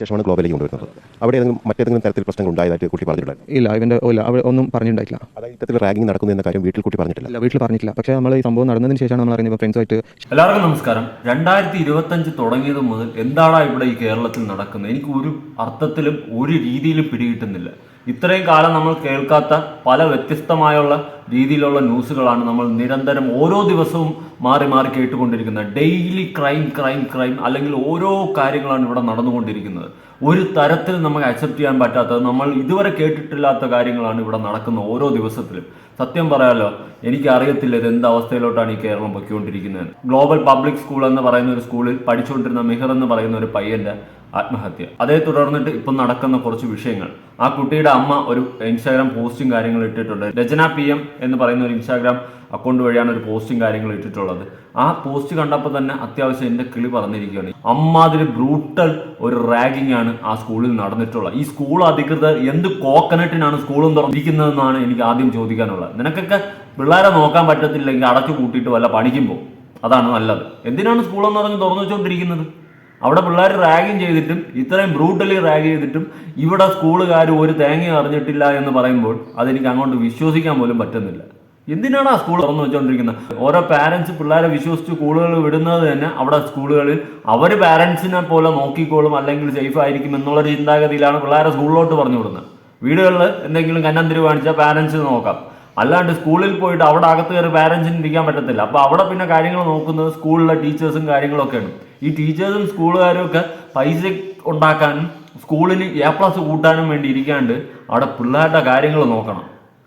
ശേഷമാണ് ഗ്ലോബലിലേക്ക് കൊണ്ടുവരുന്നത്. അവിടെ ഏതെങ്കിലും മറ്റേതെങ്കിലും തരത്തിൽ പ്രശ്നങ്ങൾ ഉണ്ടായതായിട്ട് കുട്ടി പറഞ്ഞിട്ടുണ്ടായിരുന്നു ഇല്ല ഇവന്റെ ഇല്ല അവിടെ ഒന്നും പറഞ്ഞിട്ടുണ്ടായിട്ടില്ല. അതായത് ഇത്തരത്തിൽ റാഗിങ് നടക്കുന്നു എന്ന കാര്യം വീട്ടിൽ കുട്ടി പറഞ്ഞിട്ടില്ല. ഇല്ല വീട്ടിൽ പറഞ്ഞിട്ടില്ല. പക്ഷേ നമ്മൾ ഈ സംഭവം നടന്നതിന് ശേഷമാണ് നമ്മൾ അറിയുന്നത് ഫ്രണ്ട്സായിട്ട് എല്ലാവർക്കും നമസ്കാരം. രണ്ടായിരത്തി ഇരുപത്തഞ്ച് തുടങ്ങിയത് മുതൽ എന്താണ് ഇവിടെ ഈ കേരളത്തിൽ നടക്കുന്നത്? എനിക്ക് ഒരു അർത്ഥത്തിലും ഒരു രീതിയിലും പിടികിട്ടുന്നില്ല. ഇത്രയും കാലം നമ്മൾ കേൾക്കാത്ത പല വ്യത്യസ്തമായുള്ള രീതിയിലുള്ള ന്യൂസുകളാണ് നമ്മൾ നിരന്തരം ഓരോ ദിവസവും മാറി മാറി കേട്ടുകൊണ്ടിരിക്കുന്നത്. ഡെയിലി ക്രൈം ക്രൈം ക്രൈം അല്ലെങ്കിൽ ഓരോ കാര്യങ്ങളാണ് ഇവിടെ നടന്നുകൊണ്ടിരിക്കുന്നത്. ഒരു തരത്തിൽ നമുക്ക് അക്സെപ്റ്റ് ചെയ്യാൻ പറ്റാത്തത് നമ്മൾ ഇതുവരെ കേട്ടിട്ടില്ലാത്ത കാര്യങ്ങളാണ് ഇവിടെ നടക്കുന്നത് ഓരോ ദിവസത്തിലും. സത്യം പറയാലോ എനിക്ക് അറിയത്തില്ല ഇത് എന്ത് അവസ്ഥയിലോട്ടാണ് ഈ കേരളം പൊയ്ക്കൊണ്ടിരിക്കുന്നത്. ഗ്ലോബൽ പബ്ലിക് സ്കൂൾ എന്ന് പറയുന്ന ഒരു സ്കൂളിൽ പഠിച്ചുകൊണ്ടിരുന്ന മിഹർ എന്ന് പറയുന്ന ഒരു പയ്യന്റെ ആത്മഹത്യ. അതേ തുടർന്നിട്ട് ഇപ്പം നടക്കുന്ന കുറച്ച് വിഷയങ്ങൾ. ആ കുട്ടിയുടെ അമ്മ ഒരു ഇൻസ്റ്റാഗ്രാം പോസ്റ്റും കാര്യങ്ങളും ഇട്ടിട്ടുണ്ട്. രചന പി എം എന്ന് പറയുന്ന ഒരു ഇൻസ്റ്റാഗ്രാം അക്കൗണ്ട് വഴിയാണ് ഒരു പോസ്റ്റും കാര്യങ്ങളും ഇട്ടിട്ടുള്ളത്. ആ പോസ്റ്റ് കണ്ടപ്പോൾ തന്നെ അത്യാവശ്യം എന്റെ കിളി പറഞ്ഞിരിക്കുകയാണ്. അമ്മാതിരി ബ്രൂട്ടൽ ഒരു റാഗിംഗ് ആണ് ആ സ്കൂളിൽ നടന്നിട്ടുള്ളത്. ഈ സ്കൂൾ അധികൃതർ എന്ത് കോക്കനട്ടിനാണ് സ്കൂളും തുറന്നിരിക്കുന്നതെന്നാണ് എനിക്ക് ആദ്യം ചോദിക്കാനുള്ളത്. നിനക്കൊക്കെ പിള്ളേരെ നോക്കാൻ പറ്റത്തില്ലെങ്കിൽ അടച്ചു കൂട്ടിയിട്ട് വല്ല പഠിക്കുമ്പോൾ അതാണ് നല്ലത്. എന്തിനാണ് സ്കൂളെന്ന് തുറന്നു വെച്ചുകൊണ്ടിരിക്കുന്നത് അവിടെ പിള്ളേർ റാഗിങ് ചെയ്തിട്ടും ഇത്രയും ബ്രൂട്ടലി റാഗ് ചെയ്തിട്ടും ഇവിടെ സ്കൂളുകാർ ഒരു തേങ്ങ അറിഞ്ഞിട്ടില്ല എന്ന് പറയുമ്പോൾ അതെനിക്ക് അങ്ങോട്ട് വിശ്വസിക്കാൻ പോലും പറ്റുന്നില്ല. എന്തിനാണ് ആ സ്കൂൾ തുറന്നു വെച്ചുകൊണ്ടിരിക്കുന്നത് ഓരോ പാരൻസ് പിള്ളേരെ വിശ്വസിച്ച് സ്കൂളുകൾ വിടുന്നത് തന്നെ അവിടെ സ്കൂളുകളിൽ അവർ പാരൻസിനെ പോലെ നോക്കിക്കോളും അല്ലെങ്കിൽ സേഫ് ആയിരിക്കും എന്നുള്ള ചിന്താഗതിയിലാണ് പിള്ളേരെ സ്കൂളിലോട്ട് പറഞ്ഞു വിടുന്നത്. വീടുകളിൽ എന്തെങ്കിലും കന്നം തിരുവാണിച്ചാൽ പാരൻസ് നോക്കാം. അല്ലാണ്ട് സ്കൂളിൽ പോയിട്ട് അവിടെ അകത്ത് കയറി പാരൻസിന് ഇരിക്കാൻ പറ്റത്തില്ല. അപ്പോൾ അവിടെ പിന്നെ കാര്യങ്ങൾ നോക്കുന്നത് സ്കൂളിലെ ടീച്ചേഴ്സും കാര്യങ്ങളൊക്കെയാണ്. ഈ ടീച്ചേഴ്സും സ്കൂളുകാരും ഒക്കെ പൈസ ഉണ്ടാക്കാനും സ്കൂളിന് എ പ്ലസ് കൂട്ടാനും വേണ്ടി ഇരിക്കാണ്ട് അവിടെ പിള്ളേരുടെ കാര്യങ്ങൾ നോക്കണം.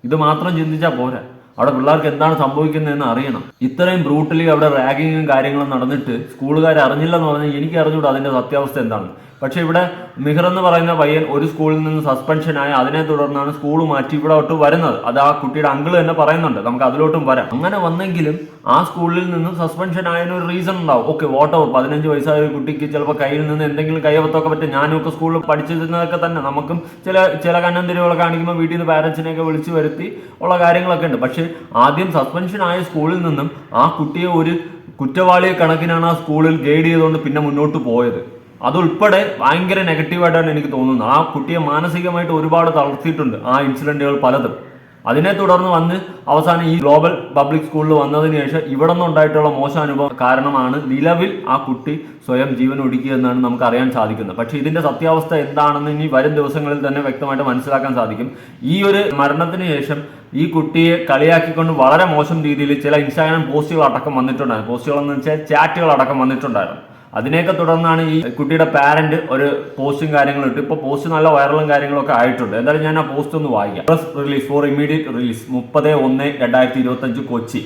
ഇത് മാത്രം ചിന്തിച്ചാൽ പോരാ. അവിടെ പിള്ളേർക്ക് എന്താണ് സംഭവിക്കുന്നതെന്ന് അറിയണം. ഇത്രയും ബ്രൂട്ടലി അവിടെ റാഗിങ്ങും കാര്യങ്ങളും നടന്നിട്ട് സ്കൂളുകാർ അറിഞ്ഞില്ലെന്ന് പറഞ്ഞാൽ എനിക്ക് അറിഞ്ഞൂടാ അതിന്റെ സത്യാവസ്ഥ എന്താണ് പക്ഷെ ഇവിടെ മിഹർ എന്ന് പറയുന്ന പയ്യൻ ഒരു സ്കൂളിൽ നിന്ന് സസ്പെൻഷനായി അതിനെ തുടർന്നാണ് സ്കൂൾ മാറ്റി ഇവിടോട്ട് വരുന്നത്. അത് ആ കുട്ടിയുടെ അങ്കിൾ തന്നെ പറയുന്നുണ്ട്. നമുക്ക് അതിലോട്ടും വരാം. അങ്ങനെ വന്നെങ്കിലും ആ സ്കൂളിൽ നിന്ന് സസ്പെൻഷൻ ആയതിന് ഒരു റീസൺ ഉണ്ടാവും. ഓക്കെ വോട്ട് ഓവർ പതിനഞ്ച് വയസ്സായ ഒരു കുട്ടിക്ക് ചിലപ്പോൾ കയ്യിൽ നിന്ന് എന്തെങ്കിലും കൈവത്തൊക്കെ പറ്റും ഞാനൊക്കെ സ്കൂളിൽ പഠിച്ചിരുന്നതൊക്കെ തന്നെ. നമുക്കും ചില ചില കണ്ണന്തിരികളെ കാണിക്കുമ്പോൾ വീട്ടിൽ നിന്ന് പാരൻസിനെയൊക്കെ വിളിച്ചു വരുത്തി ഉള്ള കാര്യങ്ങളൊക്കെ ഉണ്ട്. പക്ഷേ ആദ്യം സസ്പെൻഷൻ ആയ സ്കൂളിൽ നിന്നും ആ കുട്ടിയെ ഒരു കുറ്റവാളിയെ കണക്കിനാണ് ആ സ്കൂളിൽ ഗൈഡ് ചെയ്തുകൊണ്ട് പിന്നെ മുന്നോട്ട് പോയത്. അതുൾപ്പെടെ ഭയങ്കര നെഗറ്റീവായിട്ടാണ് എനിക്ക് തോന്നുന്നത്. ആ കുട്ടിയെ മാനസികമായിട്ട് ഒരുപാട് തളർത്തിയിട്ടുണ്ട് ആ ഇൻസിഡന്റുകൾ പലതും. അതിനെ തുടർന്ന് വന്ന് അവസാനം ഈ ഗ്ലോബൽ പബ്ലിക് സ്കൂളിൽ വന്നതിന് ശേഷം ഇവിടെ നിന്നുണ്ടായിട്ടുള്ള മോശം അനുഭവം കാരണമാണ് നിലവിൽ ആ കുട്ടി സ്വയം ജീവൻ ഒടുക്കിയെന്നാണ് നമുക്ക് അറിയാൻ സാധിക്കുന്നത്. പക്ഷേ ഇതിന്റെ സത്യാവസ്ഥ എന്താണെന്ന് ഇനി വരും ദിവസങ്ങളിൽ തന്നെ വ്യക്തമായിട്ട് മനസ്സിലാക്കാൻ സാധിക്കും. ഈ ഒരു മരണത്തിന് ശേഷം ഈ കുട്ടിയെ കളിയാക്കിക്കൊണ്ട് വളരെ മോശം രീതിയിൽ ചില ഇൻസ്റ്റാഗ്രാം പോസ്റ്റുകൾ അടക്കം വന്നിട്ടുണ്ടായിരുന്നു. പോസ്റ്റുകൾ എന്ന് വെച്ചാൽ ചാറ്റുകൾ അടക്കം വന്നിട്ടുണ്ടായിരുന്നു. അതിനെയൊക്കെ തുടർന്നാണ് ഈ കുട്ടിയുടെ പാരന്റ് ഒരു പോസ്റ്റും കാര്യങ്ങളും ഇട്ട്. ഇപ്പോൾ പോസ്റ്റ് നല്ല വൈറലും കാര്യങ്ങളൊക്കെ ആയിട്ടുണ്ട്. എന്തായാലും ഞാൻ ആ പോസ്റ്റ് ഒന്ന് വായിക്കാം. Press release for immediate release മുപ്പത് ഒന്ന് രണ്ടായിരത്തി ഇരുപത്തഞ്ച് കൊച്ചി.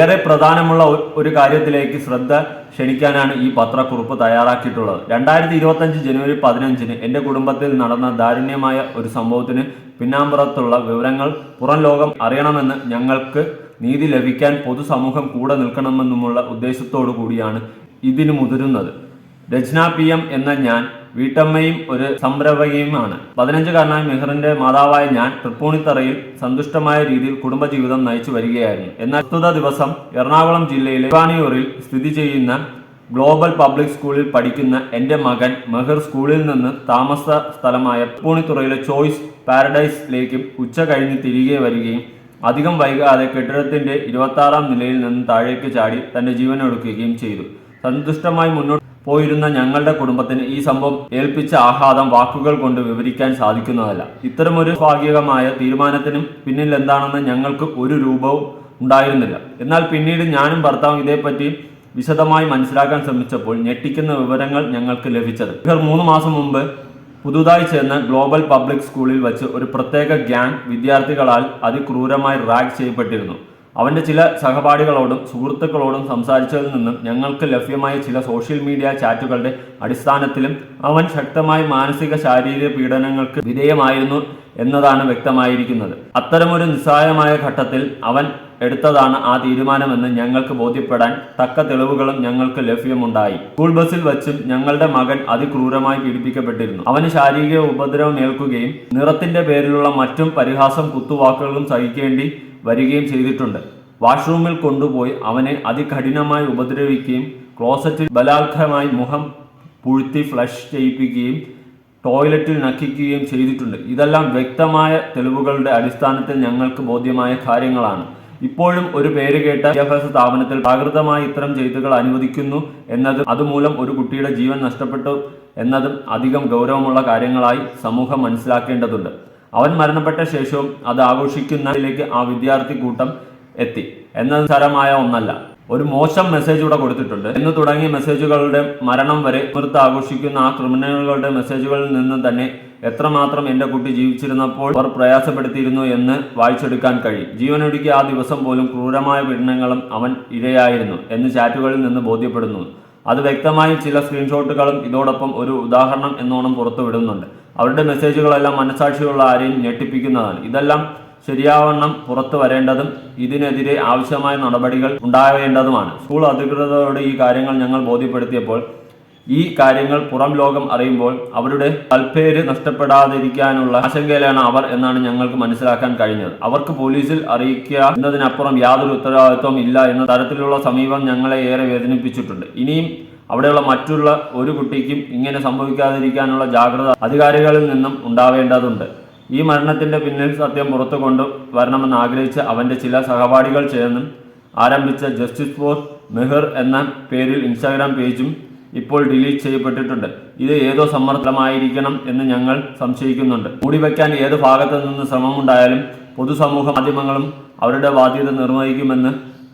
ഏറെ പ്രധാനമുള്ള ഒരു കാര്യത്തിലേക്ക് ശ്രദ്ധ ക്ഷണിക്കാനാണ് ഈ പത്രക്കുറിപ്പ് തയ്യാറാക്കിയിട്ടുള്ളത്. രണ്ടായിരത്തി ഇരുപത്തഞ്ച് ജനുവരി പതിനഞ്ചിന് എന്റെ കുടുംബത്തിൽ നടന്ന ദാരുണ്യമായ ഒരു സംഭവത്തിന് പിന്നാമ്പുറത്തുള്ള വിവരങ്ങൾ പുറം ലോകം അറിയണമെന്ന് ഞങ്ങൾക്ക് നീതി ലഭിക്കാൻ പൊതുസമൂഹം കൂടെ നിൽക്കണമെന്നുമുള്ള ഉദ്ദേശത്തോടു കൂടിയാണ് ഇതിന് മുതിരുന്നത്. രചന പി എം എന്ന ഞാൻ വീട്ടമ്മയും ഒരു സംരംഭകയുമാണ്. പതിനഞ്ചുകാരനായ മെഹറിന്റെ മാതാവായ ഞാൻ തൃപ്പൂണിത്തറയിൽ സന്തുഷ്ടമായ രീതിയിൽ കുടുംബജീവിതം നയിച്ചു വരികയായിരുന്നു. എന്നാൽ പ്രസ്തുത ദിവസം എറണാകുളം ജില്ലയിലെ ഇവാനിയൂറിൽ സ്ഥിതി ചെയ്യുന്ന ഗ്ലോബൽ പബ്ലിക് സ്കൂളിൽ പഠിക്കുന്ന എന്റെ മകൻ മെഹർ സ്കൂളിൽ നിന്ന് താമസ സ്ഥലമായ തൃപ്പൂണിത്തുറയിലെ ചോയ്സ് പാരഡൈസിലേക്കും ഉച്ച കഴിഞ്ഞ് തിരികെ വരികയും അധികം വൈകാതെ കെട്ടിടത്തിന്റെ ഇരുപത്തി ആറാം നിലയിൽ നിന്ന് താഴേക്ക് ചാടി തന്റെ ജീവനൊടുക്കുകയും ചെയ്തു. സന്തുഷ്ടമായി മുന്നോട്ട് പോയിരുന്ന ഞങ്ങളുടെ കുടുംബത്തിന് ഈ സംഭവം ഏൽപ്പിച്ച ആഹ്ലാദം വാക്കുകൾ കൊണ്ട് വിവരിക്കാൻ സാധിക്കുന്നതല്ല. ഇത്തരമൊരു ഭാഗികമായ തീരുമാനത്തിനും പിന്നിൽ എന്താണെന്ന് ഞങ്ങൾക്ക് ഒരു രൂപവും ഉണ്ടായിരുന്നില്ല. എന്നാൽ പിന്നീട് ഞാനും ഭർത്താവും ഇതേപ്പറ്റി വിശദമായി മനസ്സിലാക്കാൻ ശ്രമിച്ചപ്പോൾ ഞെട്ടിക്കുന്ന വിവരങ്ങൾ ഞങ്ങൾക്ക് ലഭിച്ചത്. ഇവർ മൂന്ന് മാസം മുമ്പ് പുതുതായി ചേർന്ന ഗ്ലോബൽ പബ്ലിക് സ്കൂളിൽ വച്ച് ഒരു പ്രത്യേക ഗ്യാങ് വിദ്യാർത്ഥികളാൽ അതിക്രൂരമായി റാഗ് ചെയ്യപ്പെട്ടിരുന്നു. അവന്റെ ചില സഹപാഠികളോടും സുഹൃത്തുക്കളോടും സംസാരിച്ചതിൽ നിന്നും ഞങ്ങൾക്ക് ലഭ്യമായ ചില സോഷ്യൽ മീഡിയ ചാറ്റുകളുടെ അടിസ്ഥാനത്തിലും അവൻ ശക്തമായ മാനസിക ശാരീരിക പീഡനങ്ങൾക്ക് വിധേയമായിരുന്നു എന്നതാണ് വ്യക്തമായിരിക്കുന്നത്. അത്തരമൊരു നിസ്സാരമായ ഘട്ടത്തിൽ അവൻ എടുത്തതാണ് ആ തീരുമാനമെന്ന് ഞങ്ങൾക്ക് ബോധ്യപ്പെടാൻ തക്ക തെളിവുകളും ഞങ്ങൾക്ക് ലഭ്യമുണ്ടായി. സ്കൂൾ ബസ്സിൽ വച്ചും ഞങ്ങളുടെ മകൻ അതിക്രൂരമായി പീഡിപ്പിക്കപ്പെട്ടിരുന്നു. അവന് ശാരീരിക ഉപദ്രവം ഏൽക്കുകയും നിറത്തിന്റെ പേരിലുള്ള മറ്റും പരിഹാസം കുത്തുവാക്കുകളും സഹിക്കേണ്ടി വരികയും ചെയ്തിട്ടുണ്ട്. വാഷ്റൂമിൽ കൊണ്ടുപോയി അവനെ അതികഠിനമായി ഉപദ്രവിക്കുകയും ക്ലോസറ്റിൽ ബലാത്കാരമായി മുഖം പുഴുത്തി ഫ്ലഷ് ചെയ്യിപ്പിക്കുകയും ടോയ്ലറ്റിൽ നക്കിക്കുകയും ചെയ്തിട്ടുണ്ട്. ഇതെല്ലാം വ്യക്തമായ തെളിവുകളുടെ അടിസ്ഥാനത്തിൽ ഞങ്ങൾക്ക് ബോധ്യമായ കാര്യങ്ങളാണ്. ഇപ്പോഴും ഒരു പേര് കേട്ട വിദ്യാഭ്യാസ സ്ഥാപനത്തിൽ പ്രാകൃതമായി ഇത്തരം ചെയ്തുകൾ അനുവദിക്കുന്നു എന്നത് അതുമൂലം ഒരു കുട്ടിയുടെ ജീവൻ നഷ്ടപ്പെട്ടു എന്നതും അധികം ഗൗരവമുള്ള കാര്യങ്ങളായി സമൂഹം മനസ്സിലാക്കേണ്ടതുണ്ട്. അവൻ മരണപ്പെട്ട ശേഷവും അത് ആഘോഷിക്കുന്നതിലേക്ക് ആ വിദ്യാർത്ഥി കൂട്ടം എത്തി. എന്നത് തരമായ ഒന്നല്ല. ഒരു മോശം മെസ്സേജ് ഇവിടെ കൊടുത്തിട്ടുണ്ട്. എന്ന് തുടങ്ങിയ മെസ്സേജുകളുടെ മരണം വരെ പുറത്ത് ആഘോഷിക്കുന്ന ആ ക്രിമിനലുകളുടെ മെസ്സേജുകളിൽ നിന്ന് തന്നെ എത്രമാത്രം എന്റെ കുട്ടി ജീവിച്ചിരുന്നപ്പോൾ അവർ പ്രയാസപ്പെടുത്തിയിരുന്നു എന്ന് വായിച്ചെടുക്കാൻ കഴിയും. ജീവനൊടുക്കിയ ആ ദിവസം പോലും ക്രൂരമായ പീഡനങ്ങളും അവൻ ഇരയായിരുന്നു എന്ന് ചാറ്റുകളിൽ നിന്ന് ബോധ്യപ്പെടുന്നു. അത് വ്യക്തമായും ചില സ്ക്രീൻഷോട്ടുകളും ഇതോടൊപ്പം ഒരു ഉദാഹരണം എന്നോണം പുറത്തുവിടുന്നുണ്ട്. അവരുടെ മെസ്സേജുകളെല്ലാം മനസാക്ഷിയുള്ള ആരെയും ഞെട്ടിപ്പിക്കുന്നതാണ്. ഇതെല്ലാം ശരിയാവണ്ണം പുറത്തു വരേണ്ടതും ഇതിനെതിരെ ആവശ്യമായ നടപടികൾ ഉണ്ടാവേണ്ടതുമാണ്. സ്കൂൾ അധികൃതരോട് ഈ കാര്യങ്ങൾ ഞങ്ങൾ ബോധ്യപ്പെടുത്തിയപ്പോൾ ഈ കാര്യങ്ങൾ പുറം ലോകം അറിയുമ്പോൾ അവരുടെ തൽപ്പേര് നഷ്ടപ്പെടാതിരിക്കാനുള്ള ആശങ്കയിലാണ് അവർ എന്നാണ് ഞങ്ങൾക്ക് മനസ്സിലാക്കാൻ കഴിഞ്ഞത്. അവർക്ക് പോലീസിൽ അറിയിക്കുക എന്നതിനപ്പുറം യാതൊരു ഉത്തരവാദിത്വം ഇല്ല എന്ന തരത്തിലുള്ള സമീപം ഞങ്ങളെ ഏറെ വേദനിപ്പിച്ചിട്ടുണ്ട്. ഇനിയും അവിടെയുള്ള മറ്റുള്ള ഒരു കുട്ടിക്കും ഇങ്ങനെ സംഭവിക്കാതിരിക്കാനുള്ള ജാഗ്രത അധികാരികളിൽ നിന്നും ഉണ്ടാവേണ്ടതുണ്ട്. ഈ മരണത്തിന്റെ പിന്നിൽ സത്യം പുറത്തു കൊണ്ടു വരണമെന്ന് ആഗ്രഹിച്ച് അവന്റെ ചില സഹപാഠികൾ ചേർന്നും ആരംഭിച്ച ജസ്റ്റിസ് ഫോർ മെഹർ എന്ന പേരിൽ ഇൻസ്റ്റാഗ്രാം പേജും ഇപ്പോൾ ഡിലീറ്റ് ചെയ്യപ്പെട്ടിട്ടുണ്ട്. ഇത് ഏതോ സമ്മർദ്ദമായിരിക്കണം എന്ന് ഞങ്ങൾ സംശയിക്കുന്നുണ്ട്. മൂടിവെക്കാൻ ഏത് ഭാഗത്തു നിന്ന് ശ്രമമുണ്ടായാലും പൊതുസമൂഹ മാധ്യമങ്ങളും അവരുടെ ബാധ്യത നിർവഹിക്കുമെന്ന്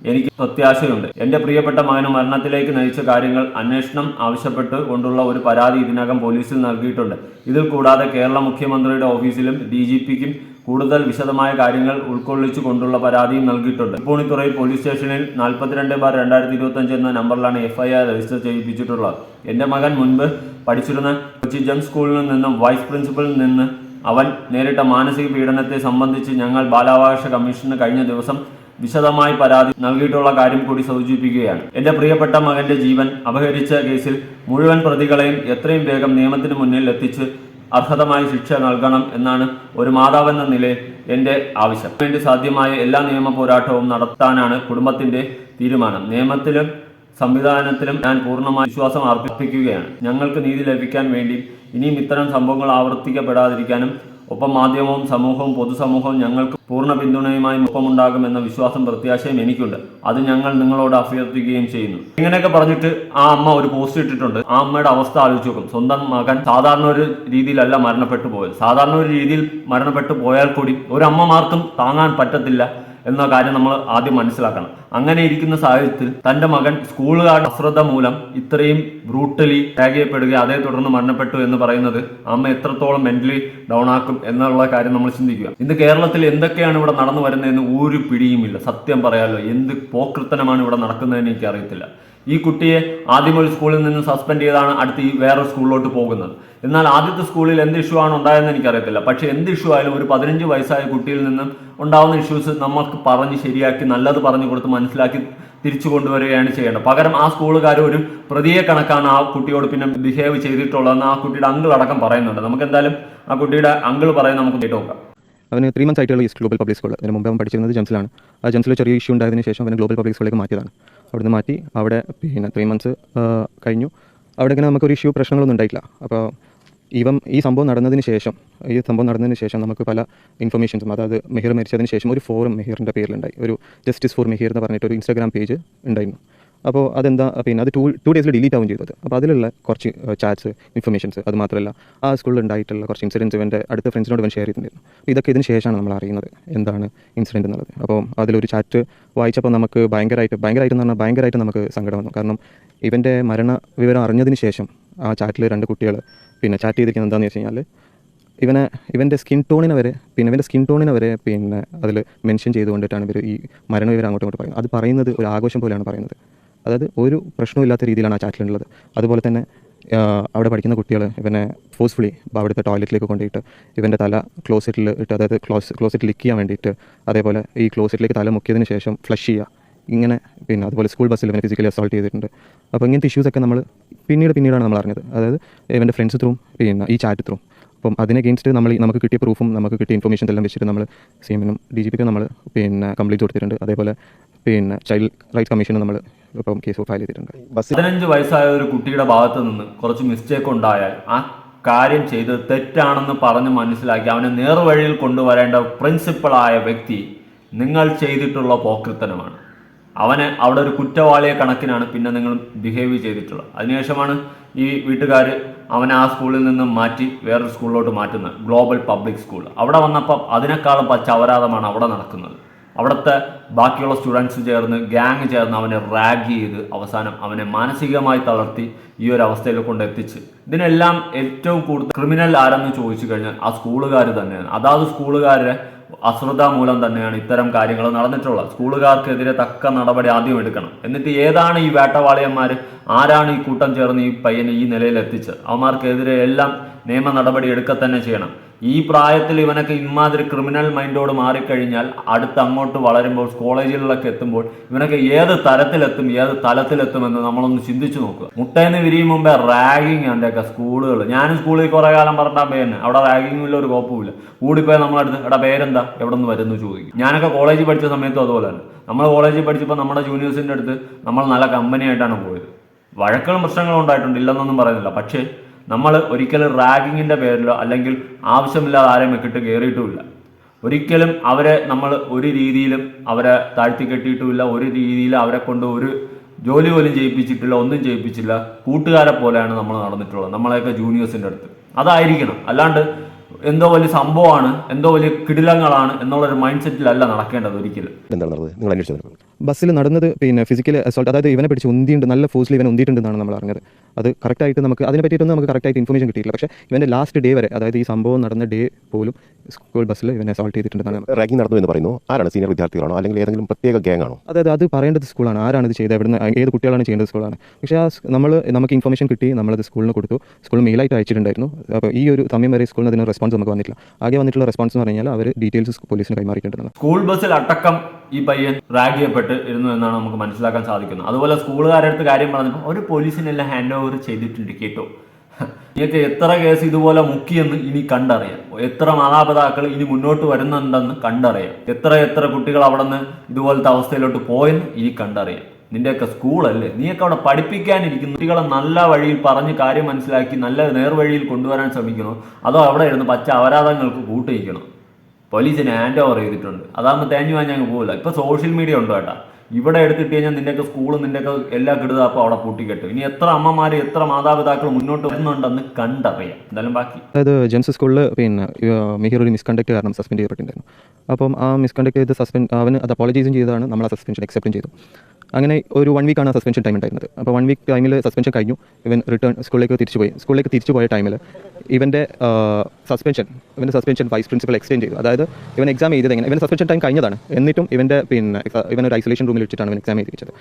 എനിക്ക് പ്രത്യാശയുണ്ട്. എന്റെ പ്രിയപ്പെട്ട മകന് മരണത്തിലേക്ക് നയിച്ച കാര്യങ്ങൾ അന്വേഷണം ആവശ്യപ്പെട്ട് കൊണ്ടുള്ള ഒരു പരാതി ഇതിനകം പോലീസിൽ നൽകിയിട്ടുണ്ട്. ഇതിൽ കൂടാതെ കേരള മുഖ്യമന്ത്രിയുടെ ഓഫീസിലും ഡി ജി പിക്കും കൂടുതൽ വിശദമായ കാര്യങ്ങൾ ഉൾക്കൊള്ളിച്ചു കൊണ്ടുള്ള പരാതിയും നൽകിയിട്ടുണ്ട്. പൂണിത്തുറയിൽ പോലീസ് സ്റ്റേഷനിൽ നാൽപ്പത്തിരണ്ട് ബാർ രണ്ടായിരത്തി ഇരുപത്തഞ്ച് എന്ന നമ്പറിലാണ് എഫ്ഐആർ രജിസ്റ്റർ ചെയ്യിപ്പിച്ചിട്ടുള്ളത്. എന്റെ മകൻ മുൻപ് പഠിച്ചിരുന്ന കൊച്ചി ജം സ്കൂളിൽ നിന്നും വൈസ് പ്രിൻസിപ്പലിൽ നിന്ന് അവൻ നേരിട്ട മാനസിക പീഡനത്തെ സംബന്ധിച്ച് ഞങ്ങൾ ബാലാവകാശ കമ്മീഷന് കഴിഞ്ഞ ദിവസം വിശദമായി പരാതി നൽകിയിട്ടുള്ള കാര്യം കൂടി സൂചിപ്പിക്കുകയാണ്. എന്റെ പ്രിയപ്പെട്ട മകന്റെ ജീവൻ അപഹരിച്ച കേസിൽ മുഴുവൻ പ്രതികളെയും എത്രയും വേഗം നിയമത്തിന് മുന്നിൽ എത്തിച്ച് അർഹതമായ ശിക്ഷ നൽകണം എന്നാണ് ഒരു മാതാവെന്ന നിലയിൽ എന്റെ ആവശ്യം. വേണ്ടി സാധ്യമായ എല്ലാ നിയമ പോരാട്ടവും നടത്താനാണ് കുടുംബത്തിന്റെ തീരുമാനം. നിയമത്തിലും സംവിധാനത്തിലും ഞാൻ പൂർണമായി വിശ്വാസം അർപ്പിക്കുകയാണ്. ഞങ്ങൾക്ക് നീതി ലഭിക്കാൻ വേണ്ടി ഇനിയും ഇത്തരം സംഭവങ്ങൾ ആവർത്തിക്കപ്പെടാതിരിക്കാനും ഒപ്പം മാധ്യമവും സമൂഹവും പൊതുസമൂഹവും ഞങ്ങൾക്ക് പൂർണ പിന്തുണയുമായി ഒപ്പമുണ്ടാകുമെന്ന വിശ്വാസം പ്രത്യാശയും എനിക്കുണ്ട്. അത് ഞങ്ങൾ നിങ്ങളോട് അഭ്യർത്ഥിക്കുകയും ചെയ്യുന്നു. ഇങ്ങനെയൊക്കെ പറഞ്ഞിട്ട് ആ അമ്മ ഒരു പോസ്റ്റ് ഇട്ടിട്ടുണ്ട്. ആ അമ്മയുടെ അവസ്ഥ ആലോചിച്ച് നോക്കും. സ്വന്തം മകൻ സാധാരണ ഒരു രീതിയിലല്ല മരണപ്പെട്ടു പോയത്. സാധാരണ ഒരു രീതിയിൽ മരണപ്പെട്ടു പോയാൽ കൂടി ഒരു അമ്മമാർക്കും താങ്ങാൻ പറ്റത്തില്ല. എന്ന കാര്യം നമ്മൾ ആദ്യം മനസ്സിലാക്കണം. അങ്ങനെ ഇരിക്കുന്ന സാഹചര്യത്തിൽ തന്റെ മകൻ സ്കൂളുകാരുടെ അശ്രദ്ധ മൂലം ഇത്രയും ബ്രൂട്ടലി ടാഗ് ചെയ്യപ്പെടുക അതേ തുടർന്ന് മരണപ്പെട്ടു എന്ന് പറയുന്നത് അമ്മ എത്രത്തോളം മെന്റലി ഡൗൺ ആക്കും എന്നുള്ള കാര്യം നമ്മൾ ചിന്തിക്കുക. ഇന്ന് കേരളത്തിൽ എന്തൊക്കെയാണ് ഇവിടെ നടന്നു വരുന്നതെന്ന് ഒരു പിടിയുമില്ല. സത്യം പറയാലോ എന്ത് പോക്കൃത്തനമാണ് ഇവിടെ നടക്കുന്നതെന്ന് എനിക്ക് അറിയത്തില്ല ഈ കുട്ടിയെ ആദ്യം ഒരു സ്കൂളിൽ നിന്ന് സസ്പെൻഡ് ചെയ്താണ് അടുത്ത് ഈ വേറെ സ്കൂളിലോട്ട് പോകുന്നത്. എന്നാൽ ആദ്യത്തെ സ്കൂളിൽ എന്ത് ഇഷ്യൂ ആണ് ഉണ്ടായതെന്ന് എനിക്കറിയത്തില്ല. പക്ഷേ എന്ത് ഇഷ്യൂ ആയാലും ഒരു പതിനഞ്ച് വയസ്സായ കുട്ടിയിൽ നിന്നും ഉണ്ടാവുന്ന ഇഷ്യൂസ് നമ്മൾക്ക് പറഞ്ഞ് ശരിയാക്കി നല്ലത് പറഞ്ഞു കൊടുത്ത് മനസ്സിലാക്കി തിരിച്ചു കൊണ്ടുവരികയാണ് ചെയ്യേണ്ടത്. പകരം ആ സ്കൂളുകാർ ഒരു പ്രതിയെ കണക്കാണ് ആ കുട്ടിയോട് പിന്നെ ബിഹേവ് ചെയ്തിട്ടുള്ളതെന്ന് ആ കുട്ടിയുടെ അങ്കിൾ അടക്കം പറയുന്നുണ്ട്. നമുക്ക് എന്തായാലും ആ കുട്ടിയുടെ അങ്കിൾ പറയുന്നത് നമുക്ക് കേട്ട് നോക്കാം. അവന് ത്രീ മന്ത്സ് ആയിട്ടുള്ള ഈസ്റ്റ് ഗ്ലോബൽ പബ്ലിക് സ്കൂൾ അതിന് മുമ്പ് അവൻ പഠിച്ചിരുന്നത് ജംസിലാണ്. ആ ജംസിൽ ചെറിയ ഇഷ്യൂ ഉണ്ടായതിനു ശേഷം അവന് ഗ്ലോബൽ പബ്ലിക് സ്കൂളിലേക്ക് മാറ്റിയതാണ്. അവിടുന്ന് മാറ്റി. അവിടെ പിന്നെ ത്രീ മന്ത്സ് കഴിഞ്ഞു. അവിടെ ഇങ്ങനെ നമുക്കൊരു ഇഷ്യൂ പ്രശ്നങ്ങളൊന്നും ഉണ്ടായിട്ടില്ല. അപ്പോൾ ഈവൻ ഈ സംഭവം നടന്നതിന് ശേഷം ഈ സംഭവം നടന്നതിന് ശേഷം നമുക്ക് പല ഇൻഫർമേഷൻസും അതായത് മെഹിർ മരിച്ചതിന് ശേഷം ഒരു ഫോറം മെഹിറിന്റെ പേരിലുണ്ടായി. ഒരു ജസ്റ്റിസ് ഫോർ മെഹിർ എന്ന് പറഞ്ഞിട്ട് ഒരു ഇൻസ്റ്റാഗ്രാം പേജ് ഉണ്ടായിരുന്നു. അപ്പോൾ അതെന്താ പിന്നെ അത് ടു ടു ഡേയ്സിൽ ഡിലീറ്റ് ആവും ചെയ്തത്. അപ്പോൾ അതിലുള്ള കുറച്ച് ചാറ്റ്സ് ഇൻഫർമേഷൻസ് അത് മാത്രമല്ല ആ സ്കൂളിൽ ഉണ്ടായിട്ടുള്ള കുറച്ച് ഇൻസിഡൻസ് ഇവന്റെ അടുത്ത ഫ്രണ്ട്സിനോട് ഇവൻ ഷെയർ ചെയ്തിട്ടുണ്ടായിരുന്നു അപ്പോൾ ഇതൊക്കെ ഇതിന് ശേഷമാണ് നമ്മൾ അറിയുന്നത് എന്താണ് ഇൻസിഡന്റ് എന്നുള്ളത്. അപ്പോൾ അതിലൊരു ചാറ്റ് വായിച്ചപ്പോൾ നമുക്ക് ഭയങ്കരമായിട്ട് ഭയങ്കരമായിട്ട് എന്ന് പറഞ്ഞാൽ ഭയങ്കരമായിട്ട് നമുക്ക് സങ്കടം വന്നു. കാരണം ഇവന്റെ മരണ വിവരം അറിഞ്ഞതിന് ശേഷം ആ ചാറ്റിൽ രണ്ട് കുട്ടികൾ പിന്നെ ചാറ്റ് ചെയ്തിരിക്കുന്നത് എന്താണെന്ന് വെച്ച് കഴിഞ്ഞാൽ ഇവനെ ഇവന്റെ സ്കിൻ ടോണിനെ വരെ പിന്നെ ഇവന്റെ സ്കിൻ ടോണിനെ വരെ പിന്നെ അതിൽ മെൻഷൻ ചെയ്തുകൊണ്ടിട്ടാണ് ഇവർ ഈ മരണവിവരം അങ്ങോട്ടും ഇങ്ങോട്ട് പറയുന്നത്. അത് പറയുന്നത് ഒരു ആഘോഷം പോലെയാണ് പറയുന്നത്. അതായത് ഒരു പ്രശ്നമില്ലാത്ത രീതിയിലാണ് ആ ചാറ്റിലുള്ളത്. അതുപോലെ തന്നെ അവിടെ പഠിക്കുന്ന കുട്ടികൾ ഇവനെ ഫോഴ്സ്ഫുള്ളി അവിടുത്തെ ടോയ്ലറ്റിലേക്ക് കൊണ്ടുപോയിട്ട് ഇവന്റെ തല ക്ലോസറ്റിൽ ഇട്ട് അതായത് ക്ലോസ് ക്ലോസറ്റിൽ ലിക്ക് ചെയ്യാൻ വേണ്ടിയിട്ട് അതേപോലെ ഈ ക്ലോസറ്റിലേക്ക് തല മുക്കിയതിന് ശേഷം ഫ്ലഷ് ചെയ്യുക. ഇങ്ങനെ പിന്നെ അതുപോലെ സ്കൂൾ ബസ്സിൽ ഇവനെ ഫിസിക്കലി അസോൾട്ട് ചെയ്തിട്ടുണ്ട്. അപ്പോൾ ഇങ്ങനത്തെ ഇഷ്യൂസൊക്കെ നമ്മൾ പിന്നീട് പിന്നീടാണ് നമ്മൾ അറിഞ്ഞത്. അതായത് ഇവന്റെ ഫ്രണ്ട്സ് ത്രൂം പിന്നെ ഈ ചാറ്റ് ത്രൂം അപ്പം അതിന് അഗെയിൻസ്റ്റ് നമ്മൾ നമുക്ക് കിട്ടിയ പ്രൂഫും നമുക്ക് കിട്ടിയ ഇൻഫർമേഷൻ എല്ലാം വെച്ചിട്ട് നമ്മൾ സി എമ്മിനും ഡി ജി പിക്കും നമ്മൾ പിന്നെ കംപ്ലീറ്റ് കൊടുത്തിട്ടുണ്ട്. അതേപോലെ പിന്നെ ചൈൽഡ് റൈറ്റ്സ് കമ്മീഷനും നമ്മൾ ഇപ്പം കേസ് ഫയൽ ചെയ്തിട്ടുണ്ട്. ബസ്സിൽ പതിനഞ്ച് വയസ്സായ ഒരു കുട്ടിയുടെ ഭാഗത്ത് നിന്ന് കുറച്ച് മിസ്റ്റേക്ക് ഉണ്ടായാൽ ആ കാര്യം ചെയ്ത് തെറ്റാണെന്ന് പറഞ്ഞ് മനസ്സിലാക്കി അവനെ നേർവഴിയിൽ കൊണ്ടുവരേണ്ട പ്രിൻസിപ്പളായ വ്യക്തി നിങ്ങൾ ചെയ്തിട്ടുള്ള പോക്കൃത്തനമാണ് അവനെ അവിടെ ഒരു കുറ്റവാളിയെ കണക്കിനാണ് പിന്നെ നിങ്ങൾ ബിഹേവ് ചെയ്തിട്ടുള്ളത്. അതിനുശേഷമാണ് ഈ വീട്ടുകാർ അവനെ ആ സ്കൂളിൽ നിന്ന് മാറ്റി വേറൊരു സ്കൂളിലോട്ട് മാറ്റുന്നത്. ഗ്ലോബൽ പബ്ലിക് സ്കൂൾ അവിടെ വന്നപ്പോൾ അതിനേക്കാളും പച്ച അപരാധമാണ് അവിടെ നടക്കുന്നത്. അവിടുത്തെ ബാക്കിയുള്ള സ്റ്റുഡൻസ് ചേർന്ന് ഗ്യാങ് ചേർന്ന് അവനെ റാഗ് ചെയ്ത് അവസാനം അവനെ മാനസികമായി തളർത്തി ഈ ഒരു അവസ്ഥയിൽ കൊണ്ട് എത്തിച്ച്. ഇതിനെല്ലാം ഏറ്റവും കൂടുതൽ ക്രിമിനൽ ആരെന്ന് ചോദിച്ചു കഴിഞ്ഞാൽ ആ സ്കൂളുകാർ തന്നെയാണ്. അതാത് സ്കൂളുകാരുടെ അശ്രദ്ധ മൂലം തന്നെയാണ് ഇത്തരം കാര്യങ്ങൾ നടന്നിട്ടുള്ളത്. സ്കൂളുകാർക്കെതിരെ തക്ക നടപടി ആദ്യം എടുക്കണം. എന്നിട്ട് ഏതാണ് ഈ വേട്ടവാളിയന്മാർ ആരാണ് ഈ കൂട്ടം ചേർന്ന് ഈ പയ്യനെ ഈ നിലയിൽ എത്തിച്ചത് അവന്മാർക്കെതിരെ എല്ലാം നിയമ നടപടി എടുക്കുക തന്നെ ചെയ്യണം. ഈ പ്രായത്തിൽ ഇവനൊക്കെ ഇമാതിരി ക്രിമിനൽ മൈൻഡോട് മാറിക്കഴിഞ്ഞാൽ അടുത്ത് അങ്ങോട്ട് വളരുമ്പോൾ കോളേജുകളിലൊക്കെ എത്തുമ്പോൾ ഇവനൊക്കെ ഏത് തരത്തിലെത്തും ഏത് തലത്തിലെത്തുമെന്ന് നമ്മളൊന്ന് ചിന്തിച്ചു നോക്കുക. മുട്ടേന്ന് വിരിയും മുമ്പേ റാഗിങ് എന്റെയൊക്കെ സ്കൂളുകൾ ഞാനും സ്കൂളിൽ കുറേ കാലം പറഞ്ഞാൽ പേരിന് അവിടെ റാഗിങ്ങും ഇല്ല ഒരു കുഴപ്പമില്ല കൂടിപ്പോയി നമ്മളടുത്ത് എടാ പേരെന്താ? എവിടെ നിന്ന് വരുന്നു? ചോദിക്കും. ഞാനൊക്കെ കോളേജിൽ പഠിച്ച സമയത്തും അതുപോലെ തന്നെ. നമ്മൾ കോളേജിൽ പഠിച്ചപ്പോൾ നമ്മുടെ ജൂനിയേഴ്സിന്റെ അടുത്ത് നമ്മൾ നല്ല കമ്പനിയായിട്ടാണ് പോയത്. വഴക്കുകളും പ്രശ്നങ്ങളും ഉണ്ടായിട്ടുണ്ട് ഇല്ലെന്നൊന്നും പറയുന്നില്ല. പക്ഷേ നമ്മൾ ഒരിക്കലും റാഗിങ്ങിന്റെ പേരിലോ അല്ലെങ്കിൽ ആവശ്യമില്ലാതെ ആരെയും വെക്കിട്ട് കയറിയിട്ടുമില്ല ഒരിക്കലും അവരെ നമ്മൾ ഒരു രീതിയിലും അവരെ താഴ്ത്തി കെട്ടിയിട്ടുമില്ല. ഒരു രീതിയിൽ അവരെ കൊണ്ട് ഒരു ജോലി പോലും ചെയ്യിപ്പിച്ചിട്ടില്ല ഒന്നും ചെയ്യിപ്പിച്ചില്ല. കൂട്ടുകാരെ പോലെയാണ് നമ്മൾ നടന്നിട്ടുള്ളത് നമ്മളെയൊക്കെ ജൂനിയേഴ്സിന്റെ അടുത്ത്. അതായിരിക്കണം. അല്ലാണ്ട് എന്തോ വലിയ സംഭവമാണ് എന്തോ വലിയ കിടിലങ്ങളാണ് എന്നുള്ളൊരു മൈൻഡ് സെറ്റിലല്ല നടക്കേണ്ടത് ഒരിക്കലും. എന്താണ് നിങ്ങൾ അന്വേഷിച്ചത്. ബസ്സിൽ നടന്നത് പിന്നെ ഫിസിക്കൽ അസോൾട്ട് അതായത് ഇവനെ പിടിച്ച് ഉന്തിയുണ്ട് നല്ല ഫോഴ്സിൽ ഇവനെ ഉന്തിയിട്ടുണ്ടെന്നാണ് നമ്മൾ അറിഞ്ഞത്. അത് കറക്റ്റായിട്ട് നമുക്ക് അതിനെ പറ്റിയിട്ടൊന്നും നമുക്ക് കറക്റ്റായിട്ട് ഇൻഫർമേഷൻ കിട്ടിയില്ല പക്ഷേ ഇവന്റെ ലാസ്റ്റ് ഡേ വരെ അതായത് ഈ സംഭവം നടന്ന ഡേ പോലും സ്കൂൾ ബസ്സിൽ ഇവനെ അസോൾട്ട് ചെയ്തിട്ടുണ്ടെന്നാണ് റാഗിംഗ് നടന്നു എന്ന് പറയുന്നു. ആരാണ് സീനിയർ വിദ്യാർത്ഥികളാണോ? അല്ലെങ്കിൽ ഏതെങ്കിലും പ്രത്യേക ഗ്യാങ് ആണോ? അതായത് അത് പറയേണ്ടത് സ്കൂളാണ് ആരാണ് ഇത് ചെയ്തത്? എവിടുന്ന് ഏത് കുട്ടികളാണ് ചെയ്യേണ്ടത് സ്കൂളാണ് പക്ഷേ ആ നമ്മൾ നമുക്ക് ഇൻഫർമേഷൻ കിട്ടി നമ്മളത് സ്കൂളിന് കൊടുത്തു. സ്കൂൾ മെയിലായിട്ട് അയച്ചിട്ടുണ്ടായിരുന്നു. അപ്പോൾ ഈ ഒരു സമയം വരെ സ്കൂളിന് അതിന് റെസ്പോൺസ് നമുക്ക് വന്നിട്ടില്ല. ആകെ വന്നിട്ടുള്ള റെസ്പോൺസ് എന്ന് പറഞ്ഞാൽ അവർ ഡീറ്റെയിൽസ് പോലീസിന് കൈമാറിയിട്ടുണ്ടെന്ന് സ്കൂൾ ബസ്സിൽ അടക്കം ഈ പയ്യൻ റാഗ് ചെയ്യപ്പെട്ട് ഇരുന്നു എന്നാണ് നമുക്ക് മനസ്സിലാക്കാൻ സാധിക്കുന്നത്. അതുപോലെ സ്കൂളുകാരുടെ അടുത്ത് കാര്യം പറഞ്ഞപ്പോൾ ഒരു പോലീസിനെല്ലാം ഹാൻഡ് ഓവർ ചെയ്തിട്ടുണ്ട് കേട്ടോ. നിങ്ങൾക്ക് എത്ര കേസ് ഇതുപോലെ മുക്കിയെന്ന് ഇനി കണ്ടറിയാം. എത്ര മാതാപിതാക്കൾ ഇനി മുന്നോട്ട് വരുന്നുണ്ടെന്ന് കണ്ടറിയാം. എത്ര എത്ര കുട്ടികൾ അവിടെ നിന്ന് ഇതുപോലത്തെ അവസ്ഥയിലോട്ട് പോയെന്ന് ഇനി കണ്ടറിയാം. നിന്റെയൊക്കെ സ്കൂളല്ലേ നീയൊക്കെ അവിടെ പഠിപ്പിക്കാനിരിക്കുന്നു. കുട്ടികളെ നല്ല വഴിയിൽ പറഞ്ഞ് കാര്യം മനസ്സിലാക്കി നല്ല നേർവഴിയിൽ കൊണ്ടുവരാൻ ശ്രമിക്കണോ അതോ അവിടെ ഇരുന്ന് പച്ച അപരാധങ്ങൾക്ക് കൂട്ടിയിക്കണം? പോലീസിന് ആൻഡ് ഓവർ ചെയ്തിട്ടുണ്ട്. അതാകുമ്പോൾ തേഞ്ഞു വാങ്ങി അങ്ങ് പോകില്ല ഇപ്പോൾ സോഷ്യൽ മീഡിയ ഉണ്ടോ ഏട്ടാ? ഇവിടെ എടുത്തിട്ട് കഴിഞ്ഞാൽ നിന്റെയൊക്കെ സ്കൂളും നിന്റെയൊക്കെ എല്ലാ കിടുതാപ്പും അവിടെ പൂട്ടിക്കെട്ടും. ഇനി എത്ര അമ്മമാര് എത്ര മാതാപിതാക്കൾ മുന്നോട്ട് വരുന്നുണ്ടെന്ന് കണ്ടറിയാം. എന്തായാലും ബാക്കി. അതായത് ജെൻസ് സ്കൂളിൽ പിന്നെ മിഹിർ ഒരു മിസ്കണ്ടക്ട് കാരണം സസ്പെൻഡ് ചെയ്യപ്പെട്ടിട്ടുണ്ടായിരുന്നു. അപ്പം ആ മിസ്കണ്ടക്ട് ചെയ്ത് സസ്പെൻഡ് അവന് അത് അപ്പോളജൈസും ചെയ്തതാണ് നമ്മൾ ആ സസ്പെൻഷൻ അക്സെപ്റ്റും ചെയ്തു. അങ്ങനെ ഒരു വൺ വീക്കാണ് സസ്പെൻഷൻ ടൈം ഉണ്ടായിരുന്നത്. അപ്പോൾ വൺ വീക്ക് ടൈമിൽ സസ്പെൻഷൻ കഴിഞ്ഞു. ഇവൻ റിട്ടേൺ സ്കൂളിലേക്ക് തിരിച്ചു പോയി. സ്കൂളിലേക്ക് തിരിച്ചു പോയ ടൈമിൽ ഇവന്റെ സസ്പെൻഷൻ ഇവന്റെ സസ്പെൻഷൻ വൈസ് പ്രിൻസിപ്പൽ എക്സ്റ്റെൻഡ് ചെയ്തു. അതായത് ഇവൻ എക്സാം ചെയ്തത് എങ്ങനെ ഇവൻ സസ്പെൻഷൻ ടൈം കഴിഞ്ഞതാണ്. എന്നിട്ടും ഇവന്റെ പിന്നെ ഇവൻ ഒരു ഐസൊലേഷൻ റൂമിൽ വെച്ചിട്ടാണ് അവൻ എക്സാം എഴുതിച്ചത്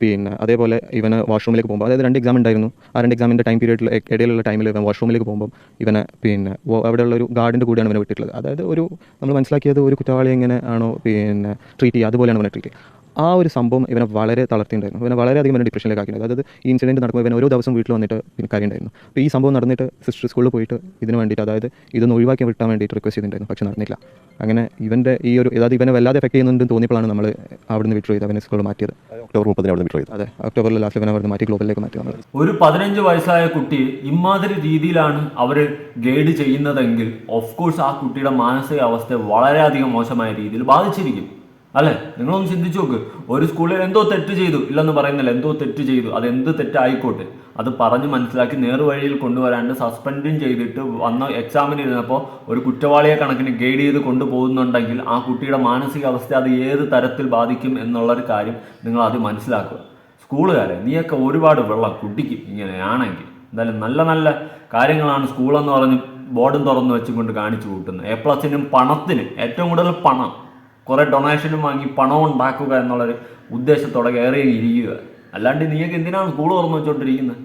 പിന്നെ അതേപോലെ ഇവന് വാഷ്റൂമിലേക്ക് പോകുമ്പോൾ അതായത് രണ്ട് എക്സാം ഉണ്ടായിരുന്നു. ആ രണ്ട് എക്സാമിന്റെ ടൈം പീരീഡിൽ ഇടയിലുള്ള ടൈമിൽ ഇവൻ വാഷ്റൂമിലേക്ക് പോകുമ്പോൾ ഇവനെ പിന്നെ അവിടെയുള്ള ഒരു ഗാർഡിന്റെ കൂടെയാണ് ഇവനെ വിട്ടിട്ടുള്ളത്. അതായത് ഒരു നമ്മൾ മനസ്സിലാക്കിയത് ഒരു കുറ്റവാളി എങ്ങനെ ആണോ പിന്നെ ട്രീറ്റ് ചെയ്യുക അതുപോലെയാണ് ഇവനെ ട്രീറ്റ് ചെയ്യുക. ആ ഒരു സംഭവം ഇവനെ വളരെ തളർത്തിയിട്ടുണ്ടായിരുന്നു. ഇവനെ വളരെയധികം ഇവനെ ഡിപ്രഷനിലേക്ക് ആക്കി അതായത് ഈ ഇൻസിഡന്റ് നടക്കുമ്പോൾ ഇവൻ ഓരോ ദിവസം വീട്ടിൽ വന്നിട്ട് പിന്നെ കാര്യമുണ്ടായിരുന്നു. അപ്പോൾ ഈ സംഭവം നടന്നിട്ട് സിസ്റ്റർ സ്കൂളിൽ പോയിട്ട് ഇതിന് വേണ്ടിയിട്ട് അതായത് ഇതൊന്ന് ഒഴിവാക്കി വിട്ടാൻ വേണ്ടിയിട്ട് റിക്വസ്റ്റ് ചെയ്തിട്ടുണ്ടായിരുന്നു. പക്ഷേ നടന്നില്ല. അങ്ങനെ ഇവന്റെ ഈ ഒരു അതായത് ഇവനെ വല്ലാതെ എഫക്ട് ചെയ്യുന്നുണ്ടെന്ന് തോന്നിയപ്പോഴാണ് നമ്മൾ അവിടുന്ന് വിട്ടു ചെയ്ത് അവനെ സ്കൂളിൽ മാറ്റിയത്. ഒക്ടോബർ മുപ്പതിന് അവിടെ വിട്ടു അതെ. ഒക്ടോബറിൽ ലാസ്റ്റ് ഇവനെ അവിടുന്ന് മാറ്റി ഗ്ലോബലിലേക്ക് മാറ്റി നമ്മൾ ഒരു പതിനഞ്ച് വയസ്സായ കുട്ടി ഇമാതിരി രീതിയിലാണ് അവർ ഗൈഡ് ചെയ്യുന്നതെങ്കിൽ ഓഫ് കോഴ്സ് ആ കുട്ടിയുടെ മാനസികാവസ്ഥയെ വളരെയധികം മോശമായ രീതിയിൽ ബാധിച്ചിരിക്കും. അല്ലെ? നിങ്ങളൊന്ന് ചിന്തിച്ചു നോക്ക്. ഒരു സ്കൂളിൽ എന്തോ തെറ്റ് ചെയ്തു. ഇല്ലെന്ന് പറയുന്നില്ല. എന്തോ തെറ്റ് ചെയ്തു. അത് എന്ത് തെറ്റായിക്കോട്ടെ. അത് പറഞ്ഞ് മനസ്സിലാക്കി നേർവഴിയിൽ കൊണ്ടുവരാണ്ട് സസ്പെൻഡും ചെയ്തിട്ട് വന്ന എക്സാമിന് ഇരുന്നപ്പോൾ ഒരു കുറ്റവാളിയെ കണക്കിന് ഗൈഡ് ചെയ്ത് കൊണ്ടുപോകുന്നുണ്ടെങ്കിൽ ആ കുട്ടിയുടെ മാനസികാവസ്ഥ അത് ഏത് തരത്തിൽ ബാധിക്കും എന്നുള്ളൊരു കാര്യം നിങ്ങൾ അത് മനസ്സിലാക്കുക. സ്കൂളുകാരെ നീയൊക്കെ ഒരുപാട് വെള്ളം കുട്ടിക്ക് ഇങ്ങനെയാണെങ്കിൽ. എന്തായാലും നല്ല നല്ല കാര്യങ്ങളാണ് സ്കൂളെന്ന് പറഞ്ഞ് ബോർഡും തുറന്നു വെച്ചുകൊണ്ട് കാണിച്ചു കൂട്ടുന്നത്. എ പ്ലസിനും പണത്തിന് ഏറ്റവും കൂടുതൽ പണം കുറേ ഡൊണേഷനും വാങ്ങി പണം ഉണ്ടാക്കുക എന്നുള്ളൊരു ഉദ്ദേശത്തോടെ കയറി ഇരിക്കുക അല്ലാണ്ട് നീയൊക്കെ എന്തിനാണ് സ്കൂൾ തുറന്നു വെച്ചുകൊണ്ടിരിക്കുന്നത്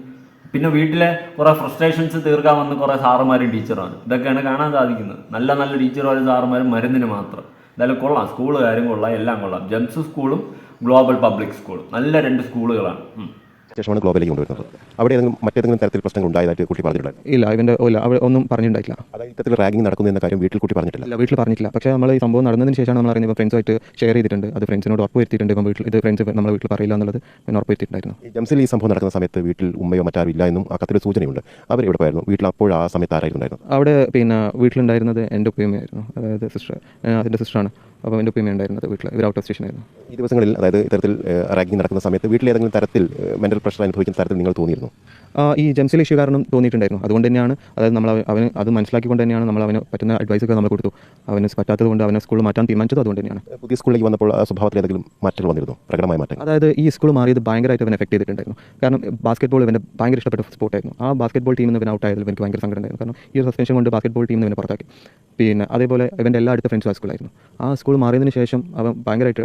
പിന്നെ വീട്ടിലെ കുറേ ഫ്രസ്ട്രേഷൻസ് തീർക്കാൻ വന്ന് കുറേ സാറുമാരും ടീച്ചറാണ് ഇതൊക്കെയാണ് കാണാൻ സാധിക്കുന്നത്. നല്ല നല്ല ടീച്ചർമാരും സാറുമാരും മരുന്നിന് മാത്രം. എന്തായാലും കൊള്ളാം. സ്കൂളുകാരും കൊള്ളാം. എല്ലാം കൊള്ളാം. ജംസ് സ്കൂളും ഗ്ലോബൽ പബ്ലിക് സ്കൂളും നല്ല രണ്ട് സ്കൂളുകളാണ്. ശേഷമാണ് ഗ്ലോബലിലേക്ക് കൊണ്ടുവരുന്നത്. അവിടെ ഏതെങ്കിലും മറ്റേതെങ്കിലും തരത്തിൽ പ്രശ്നങ്ങൾ ഉണ്ടായതായിട്ട് കുട്ടി പറഞ്ഞിട്ടുണ്ടായിരുന്നു ഇല്ല ഇവന്റെ ഇല്ല അവിടെ ഒന്നും പറഞ്ഞിട്ടുണ്ടായില്ല അതായത് ഇത്തരത്തിൽ റാഗിങ് നടക്കുന്നു എന്ന കാര്യം വീട്ടിൽ കുട്ടി പറഞ്ഞിട്ടില്ല. ഇല്ല വീട്ടിൽ പറഞ്ഞിട്ടില്ല. പക്ഷേ നമ്മൾ ഈ സംഭവം നടന്നതിന് ശേഷമാണ് നമ്മൾ അറിയുന്നത് ഫ്രണ്ട്സായിട്ട് ഷെയർ ചെയ്തിട്ടുണ്ട്. അത് ഫ്രണ്ട്സിനോട് ഉറപ്പ് വരുത്തിയിട്ടുണ്ട്. ഇപ്പം വീട്ടിൽ ഇത് ഫ്രണ്ട്സ് നമ്മുടെ വീട്ടിൽ പറയില്ല എന്നുള്ളത് ഞാൻ ഉറപ്പ് വരുത്തിയിട്ടുണ്ടായിരുന്നു. ജംസിൽ ഈ സംഭവം നടക്കുന്ന സമയത്ത് വീട്ടിൽ ഉമ്മയോ മറ്റാരും ഇല്ല എന്നും ആ കത്തിൽ സൂചനയുണ്ട്. അവർ എവിടെ പോയായിരുന്നു? വീട്ടിൽ അപ്പോൾ ആ സമയത്ത് ആരായിരുന്നു അവിടെ പിന്നെ വീട്ടിലുണ്ടായിരുന്നത് എന്റെ ഉപ്പയമ്മയായിരുന്നു. അതായത് സിസ്റ്റർ അതിന്റെ സിസ്റ്ററാണ് അപ്പോൾ എന്റെ ഉപ്പയമ്മ ഉണ്ടായിരുന്നത് വീട്ടിൽ. ഇവർ ഔട്ട് ഓഫ് സ്റ്റേഷനായിരുന്നു ഈ ദിവസങ്ങളിൽ അതായത് ഇത്തരത്തിൽ റാഗിങ് നടക്കുന്ന സമയത്ത് വീട്ടിൽ ഏതെങ്കിലും തരത്തിൽ മെന്റൽ പ്രഷർ അനുഭവിക്കുന്ന തരത്തിൽ നിങ്ങൾ തോന്നിയിരുന്നു. ഈ ജെംസിൽ ഇഷ്യൂ കാരണം തോന്നിയിട്ടുണ്ടായിരുന്നു. അതുകൊണ്ട് തന്നെയാണ് അതായത് നമ്മൾ അവ- അവന് അത് മനസ്സിലാക്കിക്കൊണ്ട് തന്നെയാണ് നമ്മൾ അവന് പറ്റുന്ന അഡ്വൈസ് ഒക്കെ നമ്മൾ കൊടുത്തു. അവന് പറ്റാത്തത് കൊണ്ട് അവനെ സ്കൂളിൽ മാറ്റാൻ തീരുമാനിച്ചത് അതുകൊണ്ട് തന്നെയാണ്. പുതിയ സ്കൂളിലേക്ക് വന്നപ്പോൾ ആ സ്വഭാവത്തിൽ ഏതെങ്കിലും മാറ്റങ്ങൾ വന്നിരുന്നു? പ്രകടമായ മാറ്റം അതായത് ഈ സ്കൂൾ മാറിയത് ഭയങ്കരമായിട്ട് അവനെ എഫക്ട് ചെയ്തിട്ടുണ്ടായിരുന്നു. കാരണം ബാസ്കറ്റ്ബോൾ ഇവന്റെ ഭയങ്കര ഇഷ്ടപ്പെട്ട സ്പോർട്ടായിരുന്നു ആ ബാസ്കറ്റ്ബോൾ ടീമിൽ നിന്ന് ഇവൻ ഔട്ട് ആയതിൽ എനിക്ക് ഭയങ്കര സങ്കടം ഉണ്ടായിരുന്നു. കാരണം ഈ ഒരു സസ്പെൻഷൻ കൊണ്ട് ബാസ്കറ്റ്ബോൾ ടീമിൽ നിന്ന് ഇവനെ പുറത്താക്കി. പിന്നെ അതേപോലെ ഇവന്റെ എല്ലാ അടുത്ത ഫ്രണ്ട്സ് ആ സ്കൂളായിരുന്നു ആ സ്കൂൾ മാറിയതിന് ശേഷം അവൻ ഭയങ്കരമായിട്ട്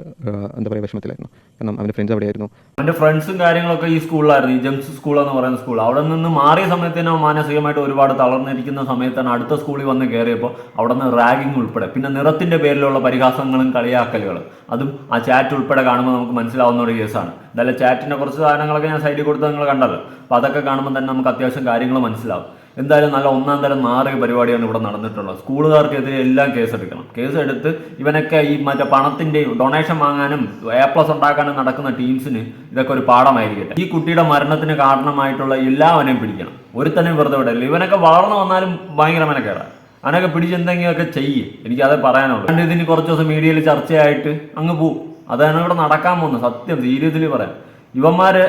എന്താ പറയുക വിഷമത്തിലായിരുന്നു. കാരണം അവന്റെ ഫ്രണ്ട്സ് അവിടെയായിരുന്നു. അവന്റെ ഫ്രണ്ട്സും കാര്യങ്ങളൊക്കെ ഈ സ്കൂളിലായിരുന്നു ഈ ജംസ് സ്കൂൾ എന്ന് പറയുന്ന സ്കൂൾ അവിടെ നിന്ന് മാറിയ സമയത്ത് തന്നെ മാനസികമായിട്ട് ഒരുപാട് തളർന്നിരിക്കുന്ന സമയത്താണ് അടുത്ത സ്കൂളിൽ വന്ന് കയറിയപ്പോൾ അവിടെ നിന്ന് റാഗിങ് ഉൾപ്പെടെ പിന്നെ നിറത്തിന്റെ പേരിലുള്ള പരിഹാസങ്ങളും കളിയാക്കലുകളും. അതും ആ ചാറ്റ് ഉൾപ്പെടെ കാണുമ്പോൾ നമുക്ക് മനസ്സിലാവുന്ന ഒരു കേസാണ്. എന്തായാലും ചാറ്റിന്റെ കുറച്ച് സാധനങ്ങളൊക്കെ ഞാൻ സൈഡിൽ കൊടുത്ത് നിങ്ങൾ കണ്ടല്ലോ അപ്പോൾ അതൊക്കെ കാണുമ്പോൾ തന്നെ നമുക്ക് അത്യാവശ്യം കാര്യങ്ങൾ മനസ്സിലാവും. എന്തായാലും നല്ല ഒന്നാം തരം നാറിയ പരിപാടിയാണ് ഇവിടെ നടന്നിട്ടുള്ളത്. സ്കൂളുകാർക്കെതിരെ എല്ലാം കേസെടുക്കണം കേസെടുത്ത് ഇവനൊക്കെ ഈ മറ്റേ പണത്തിന്റെ ഡൊണേഷൻ വാങ്ങാനും എ പ്ലസ് ഉണ്ടാക്കാനും നടക്കുന്ന ടീംസിന് ഇതൊക്കെ ഒരു പാഠമായിരിക്കട്ടെ. ഈ കുട്ടിയുടെ മരണത്തിന് കാരണമായിട്ടുള്ള എല്ലാവനെയും പിടിക്കണം. ഒരുത്തനെയും വെറുതെ വിടല്ല ഇവനൊക്കെ വളർന്നു വന്നാലും ഭയങ്കര മെനക്കേടാണ് അവനൊക്കെ പിടിച്ചെന്തെങ്കിലുമൊക്കെ ചെയ്യും. എനിക്ക് അതേ പറയാനുള്ളൂ. കണ്ട് ഇതിന് കുറച്ച് ദിവസം മീഡിയയിൽ ചർച്ചയായിട്ട് അങ്ങ് പോവും. അതാണ് ഇവിടെ നടക്കാൻ പോകുന്നത്. സത്യം ധീര്യത്തിൽ പറയാം. ഇവന്മാര്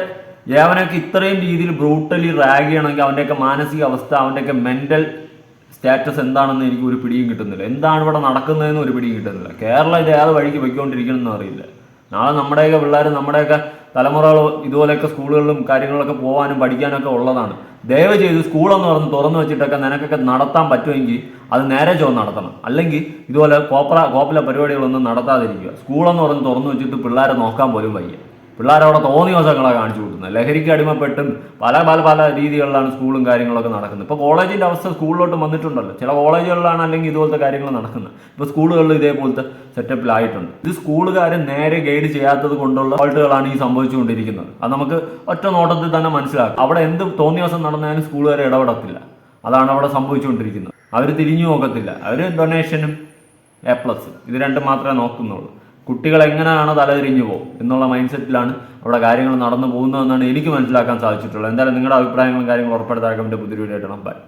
യവനൊക്കെ ഇത്രയും രീതിയിൽ ബ്രൂട്ടലി റാഗ് ചെയ്യണമെങ്കിൽ അവന്റെയൊക്കെ മാനസിക അവസ്ഥ അവന്റെയൊക്കെ മെന്റൽ സ്റ്റാറ്റസ് എന്താണെന്ന് എനിക്ക് ഒരു പിടിയും കിട്ടുന്നില്ല. എന്താണ് ഇവിടെ നടക്കുന്നതെന്ന് ഒരു പിടിയും കിട്ടുന്നില്ല. കേരളം ഇത് ഏത് വഴിക്ക് പൊയ്ക്കൊണ്ടിരിക്കണമെന്ന് അറിയില്ല. നാളെ നമ്മുടെയൊക്കെ പിള്ളേർ നമ്മുടെയൊക്കെ തലമുറകൾ ഇതുപോലെയൊക്കെ സ്കൂളുകളിലും കാര്യങ്ങളൊക്കെ പോകാനും പഠിക്കാനൊക്കെ ഉള്ളതാണ്. ദയവ് ചെയ്ത് സ്കൂളെന്ന് പറഞ്ഞ് തുറന്നു വെച്ചിട്ടൊക്കെ നിനക്കൊക്കെ നടത്താൻ പറ്റുമെങ്കിൽ അത് നേരെ ചോ നടത്തണം. അല്ലെങ്കിൽ ഇതുപോലെ കോപ്പറ കോപ്പിലെ പരിപാടികളൊന്നും നടത്താതിരിക്കുക. സ്കൂളെന്ന് പറഞ്ഞ് തുറന്നു വെച്ചിട്ട് പിള്ളേരെ നോക്കാൻ പോലും വയ്യ. പിള്ളേരവിടെ തോന്നിയ ദിവസങ്ങളാണ് കാണിച്ചു കൊടുക്കുന്നത്. ലഹരിക്ക് അടിമപ്പെട്ടും പല പല പല രീതികളിലാണ് സ്കൂളും കാര്യങ്ങളൊക്കെ നടക്കുന്നത്. ഇപ്പോൾ കോളേജിന്റെ അവസ്ഥ സ്കൂളിലോട്ട് വന്നിട്ടുണ്ടല്ലോ. ചില കോളേജുകളിലാണ് അല്ലെങ്കിൽ ഇതുപോലത്തെ കാര്യങ്ങൾ നടക്കുന്നത്. ഇപ്പോൾ സ്കൂളുകളിൽ ഇതേപോലത്തെ സെറ്റപ്പിലായിട്ടുണ്ട്. ഇത് സ്കൂളുകാരെ നേരെ ഗൈഡ് ചെയ്യാത്തത് കൊണ്ടുള്ള ഫോൾട്ടുകളാണ് ഈ സംഭവിച്ചുകൊണ്ടിരിക്കുന്നത്. അത് നമുക്ക് ഒറ്റ നോട്ടത്തിൽ തന്നെ മനസ്സിലാക്കും. അവിടെ എന്ത് തോന്നിയ വശം നടന്നാലും സ്കൂളുകാരെ ഇടപെടത്തില്ല. അതാണ് അവിടെ സംഭവിച്ചുകൊണ്ടിരിക്കുന്നത്. അവർ തിരിഞ്ഞു നോക്കത്തില്ല. അവർ ഡൊണേഷനും എ പ്ലസ് ഇത് രണ്ടും മാത്രമേ നോക്കുന്നുള്ളൂ. കുട്ടികൾ എങ്ങനെയാണ് തലതിരിഞ്ഞു പോകും എന്നുള്ള മൈൻഡ് സെറ്റിലാണ് അവിടെ കാര്യങ്ങൾ നടന്നു പോകുന്നതെന്നാണ് എനിക്ക് മനസ്സിലാക്കാൻ സാധിച്ചിട്ടുള്ളത്. എന്തായാലും നിങ്ങളുടെ അഭിപ്രായങ്ങളും കാര്യങ്ങളും ഉറപ്പെടുത്താൻ പുതിയ വീഡിയോ ആയിട്ട് ബൈ